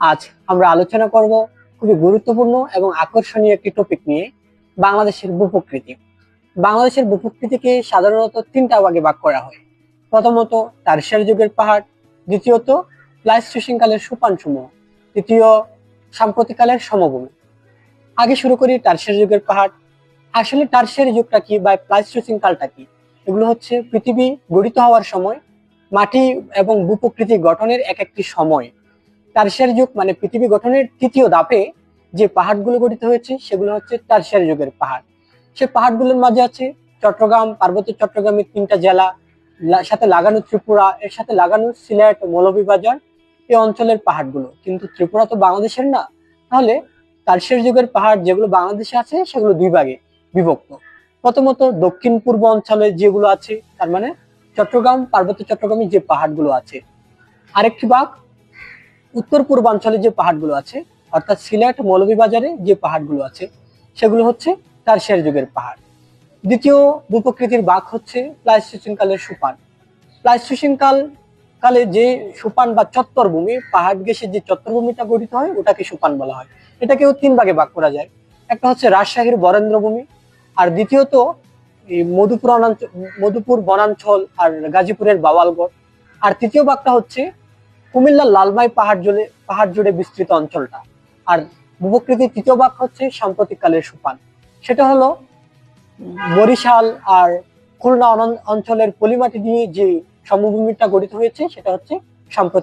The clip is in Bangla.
আজ আমরা আলোচনা করব খুবই গুরুত্বপূর্ণ এবং আকর্ষণীয় একটি টপিক নিয়ে, বাংলাদেশের ভূপ্রকৃতি বাংলাদেশের ভূপ্রকৃতিকে সাধারণত তিনটা ভাগে ভাগ করা হয়। প্রথমত টার্সিয়ার যুগের পাহাড়, দ্বিতীয়ত প্লাইস্টোসিন কালের সোপান সমূহ তৃতীয়, সাম্প্রতিককালের সমভূমি। আগে শুরু করি টার্সিয়ার যুগের পাহাড়। আসলে টার্সিয়ারি যুগটা কি বা প্লাইস্টোসিন কালটা কি? এগুলো হচ্ছে পৃথিবী গঠিত হওয়ার সময়, মাটি এবং ভূপ্রকৃতি গঠনের এক একটি সময়। টার্সিয়ারি যুগ মানে পৃথিবী গঠনের তৃতীয় ধাপে যে পাহাড়গুলো গঠিত হয়েছে, সেগুলো হচ্ছে টার্সিয়ারি যুগের পাহাড়। সে পাহাড়গুলোর মাঝে আছে চট্টগ্রাম, পার্বত্য চট্টগ্রামের তিনটা জেলা সাথে লাগানো ত্রিপুরা, এর সাথে লাগানো সিলেট মৌলভীবাজার এই অঞ্চলের পাহাড়গুলো। কিন্তু ত্রিপুরা তো বাংলাদেশের না, তাহলে টার্সিয়ারি যুগের পাহাড় যেগুলো বাংলাদেশে আছে, সেগুলো দুই ভাগে বিভক্ত। প্রথমত দক্ষিণ পূর্ব অঞ্চলে যেগুলো আছে, তার মানে চট্টগ্রাম, পার্বত্য চট্টগ্রামে যে পাহাড়গুলো আছে। আরেকটি ভাগ উত্তর পূর্বাঞ্চলে যে পাহাড়গুলো আছে, অর্থাৎ সিলেট, মৌলভীবাজারে যে পাহাড়গুলো আছে, সেগুলো হচ্ছে টার্সিয়ারি যুগের পাহাড়। দ্বিতীয় ভূপ্রকৃতির ভাগ হচ্ছে প্লাইস্টোসিন কালের সুপান। প্লাইস্টোসিন কাল যে সুপান বা চত্বর ভূমি পাহাড় ঘেসে যে চত্বরভূমিটা গঠিত হয়, ওটাকে সুপান বলা হয়। এটাকেও তিন ভাগে ভাগ করা যায়। একটা হচ্ছে রাজশাহীর বরেন্দ্র ভূমি আর দ্বিতীয়ত এই মধুপুর মধুপুর, বনাঞ্চল আর গাজীপুরের বাওয়ালগড়। আর তৃতীয় ভাগটা হচ্ছে কুমিল্লার লালমাই পাহাড় জুড়ে পাহাড় জুড়ে বিস্তৃত অঞ্চলটা। আর ভূপ্রকৃতির তৃতীয় ভাগ হচ্ছে সাম্প্রতিককালের সুপান সেটা হলো বরিশাল আর খুলনা অঞ্চলের পলিমাটি দিয়ে যে সমভূমিটা গঠিত হয়েছে, সেটা হচ্ছে সাম্প্রতিক